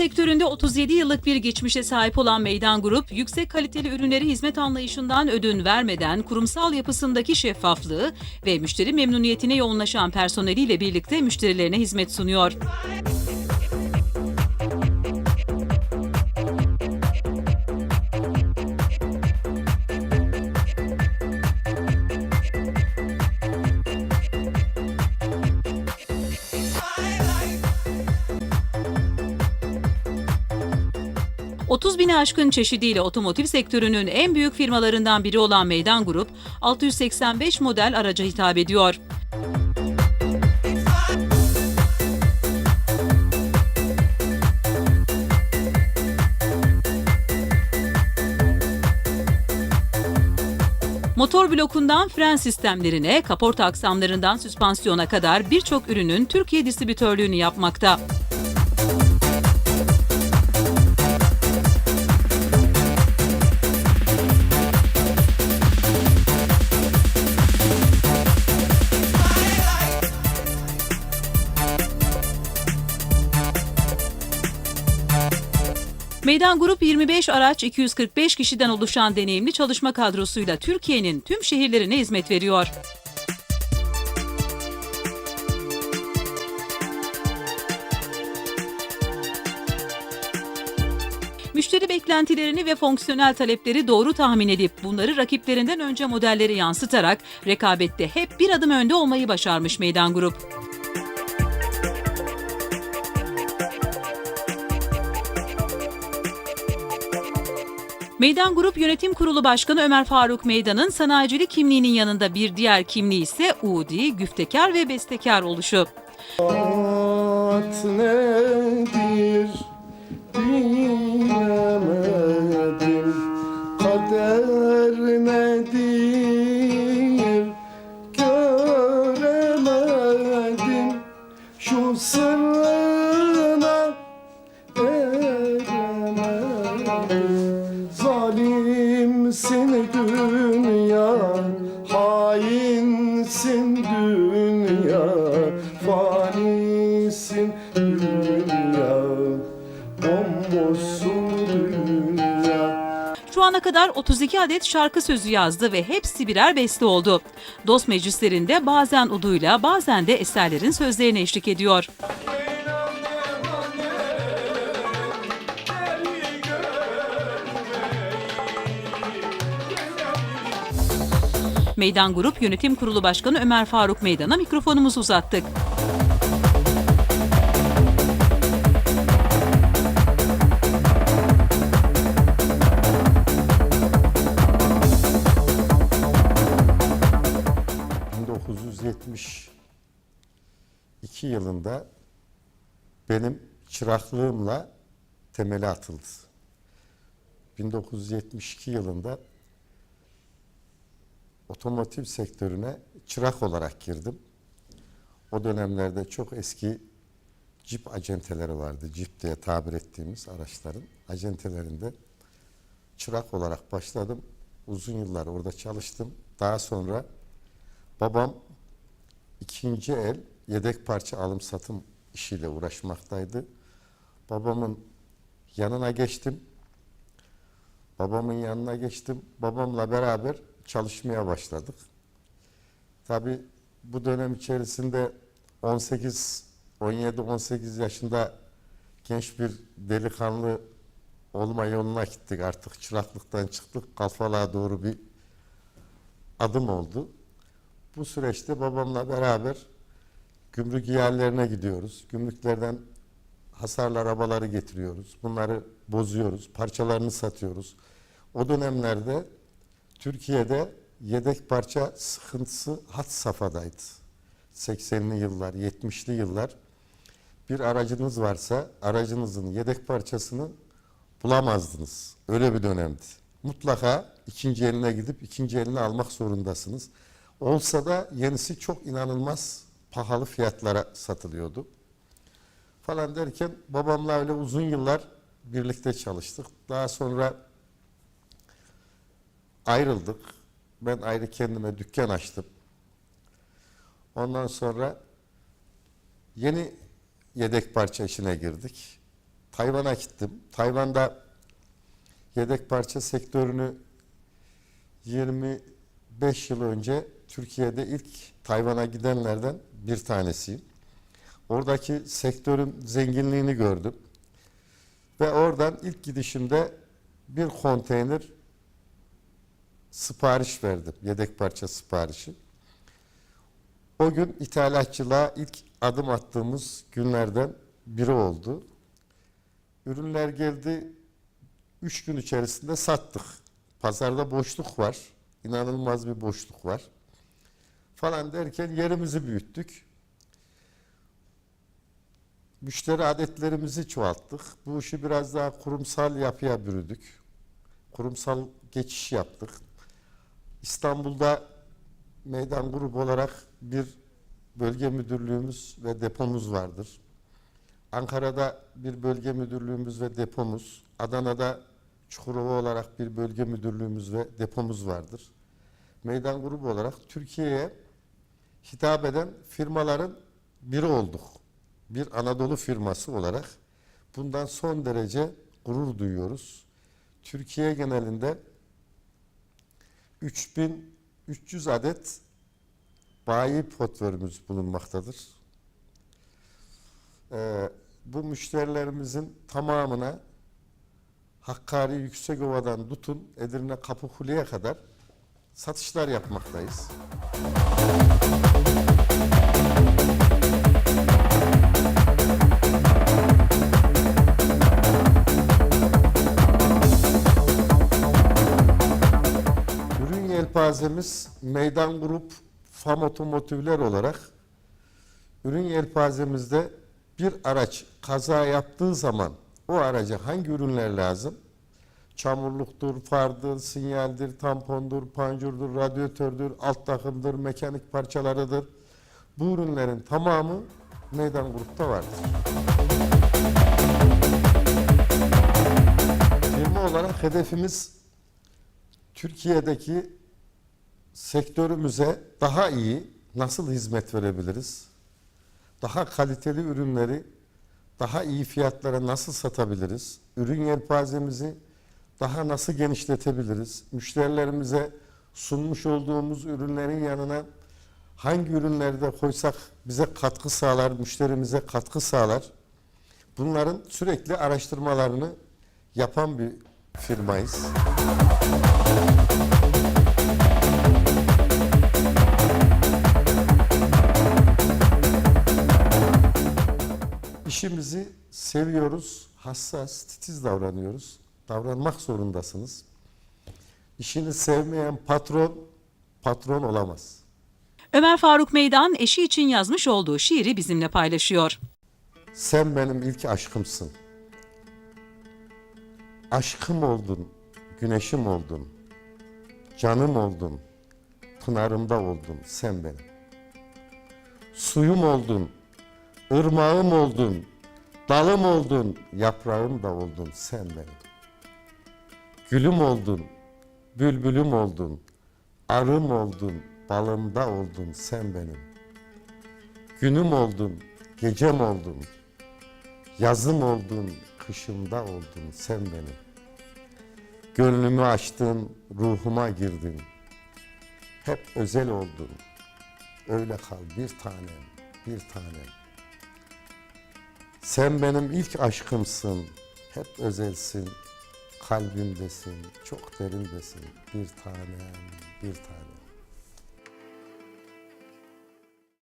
Sektöründe 37 yıllık bir geçmişe sahip olan Meydan Grup, yüksek kaliteli ürünleri hizmet anlayışından ödün vermeden kurumsal yapısındaki şeffaflığı ve müşteri memnuniyetine yoğunlaşan personeliyle birlikte müşterilerine hizmet sunuyor. ...30 bini aşkın çeşidiyle otomotiv sektörünün en büyük firmalarından biri olan Meydan Grup... ...685 model araca hitap ediyor. Motor blokundan fren sistemlerine, kaporta aksamlarından süspansiyona kadar birçok ürünün Türkiye distribütörlüğünü yapmakta. Meydan Grup 25 araç 245 kişiden oluşan deneyimli çalışma kadrosuyla Türkiye'nin tüm şehirlerine hizmet veriyor. Müşteri beklentilerini ve fonksiyonel talepleri doğru tahmin edip bunları rakiplerinden önce modellere yansıtarak rekabette hep bir adım önde olmayı başarmış Meydan Grup. Meydan Grup Yönetim Kurulu Başkanı Ömer Faruk Meydan'ın sanayicilik kimliğinin yanında bir diğer kimliği ise Udi, güftekar ve bestekar oluşu. Hayat nedir? Bilemedim. Kader nedir? Göremedim. Şu sırrına Dünya Fanisin dünya Bomboşsun dünya Şu ana kadar 32 adet şarkı sözü yazdı ve hepsi birer beste oldu. Dost meclislerinde bazen uduyla bazen de eserlerin sözlerine eşlik ediyor. Meydan Grup Yönetim Kurulu Başkanı Ömer Faruk Meydan'a mikrofonumuzu uzattık. ...1972 yılında benim çıraklığımla temeli atıldı. 1972 yılında otomotiv sektörüne çırak olarak girdim. O dönemlerde çok eski Jeep acenteleri vardı. Jeep diye tabir ettiğimiz araçların acentelerinde çırak olarak başladım. Uzun yıllar orada çalıştım. Daha sonra babam ikinci el yedek parça alım satım işiyle uğraşmaktaydı. Babamın yanına geçtim. Babamın yanına geçtim. Babamla beraber çalışmaya başladık. Tabi bu dönem içerisinde 18, 17-18 yaşında genç bir delikanlı olma yoluna gittik. Artık çıraklıktan çıktık. Kafalığa doğru bir adım oldu. Bu süreçte babamla beraber gümrük yerlerine gidiyoruz. Gümrüklerden hasarlı arabaları getiriyoruz. Bunları bozuyoruz. Parçalarını satıyoruz. O dönemlerde Türkiye'de yedek parça sıkıntısı had safhadaydı. 80'li yıllar, 70'li yıllar. Bir aracınız varsa aracınızın yedek parçasını bulamazdınız. Öyle bir dönemdi. Mutlaka ikinci eline gidip ikinci elini almak zorundasınız. Olsa da yenisi çok inanılmaz pahalı fiyatlara satılıyordu. Falan derken babamla öyle uzun yıllar birlikte çalıştık. Daha sonra ayrıldık. Ben ayrı kendime dükkan açtım. Ondan sonra yeni yedek parça işine girdik. Tayvan'a gittim. Tayvan'da yedek parça sektörünü 25 yıl önce Türkiye'de ilk Tayvan'a gidenlerden bir tanesiyim. Oradaki sektörün zenginliğini gördüm. Ve oradan ilk gidişimde bir konteyner sipariş verdim. Yedek parça siparişi. O gün ithalatçılığa ilk adım attığımız günlerden biri oldu. Ürünler geldi. Üç gün içerisinde sattık. Pazarda boşluk var. İnanılmaz bir boşluk var. Falan derken yerimizi büyüttük. Müşteri adetlerimizi çoğalttık. Bu işi biraz daha kurumsal yapıya bürüdük. Kurumsal geçiş yaptık. İstanbul'da meydan grubu olarak bir bölge müdürlüğümüz ve depomuz vardır. Ankara'da bir bölge müdürlüğümüz ve depomuz, Adana'da Çukurova olarak bir bölge müdürlüğümüz ve depomuz vardır. Meydan grubu olarak Türkiye'ye hitap eden firmaların biri olduk. Bir Anadolu firması olarak bundan son derece gurur duyuyoruz. Türkiye genelinde 3300 adet bayi portföyümüz bulunmaktadır. Ee, bu müşterilerimizin tamamına Hakkari Yüksekova'dan tutun Edirne Kapıkule'ye kadar satışlar yapmaktayız. Ürün yelpazemiz meydan grup FAM otomotivler olarak ürün yelpazemizde bir araç kaza yaptığı zaman o araca hangi ürünler lazım? Çamurluktur, fardır, sinyaldir, tampondur, panjurdur, radyatördür, alt takımdır, mekanik parçalarıdır. Bu ürünlerin tamamı meydan grupta vardır. Firma olarak hedefimiz Türkiye'deki sektörümüze daha iyi nasıl hizmet verebiliriz? Daha kaliteli ürünleri daha iyi fiyatlara nasıl satabiliriz? Ürün yelpazemizi daha nasıl genişletebiliriz? Müşterilerimize sunmuş olduğumuz ürünlerin yanına hangi ürünleri de koysak bize katkı sağlar, müşterimize katkı sağlar? Bunların sürekli araştırmalarını yapan bir firmayız. İşimizi seviyoruz, hassas, titiz davranıyoruz. Davranmak zorundasınız. İşini sevmeyen patron, patron olamaz. Ömer Faruk Meydan eşi için yazmış olduğu şiiri bizimle paylaşıyor. Sen benim ilk aşkımsın. Aşkım oldun, güneşim oldun. Canım oldun, pınarımda oldun sen benim. Suyum oldun, ırmağım oldun, dalım oldun, yaprağım da oldun sen benim. Gülüm oldun, bülbülüm oldun, arım oldun, balımda oldun sen benim. Günüm oldun, gecem oldun, yazım oldun, kışımda oldun sen benim. Gönlümü açtın, ruhuma girdin. Hep özel oldun. Öyle kal bir tanem, bir tanem. Sen benim ilk aşkımsın. Hep özelsin. Kalbimdesin, çok derindesin. Bir tanem, bir tanem.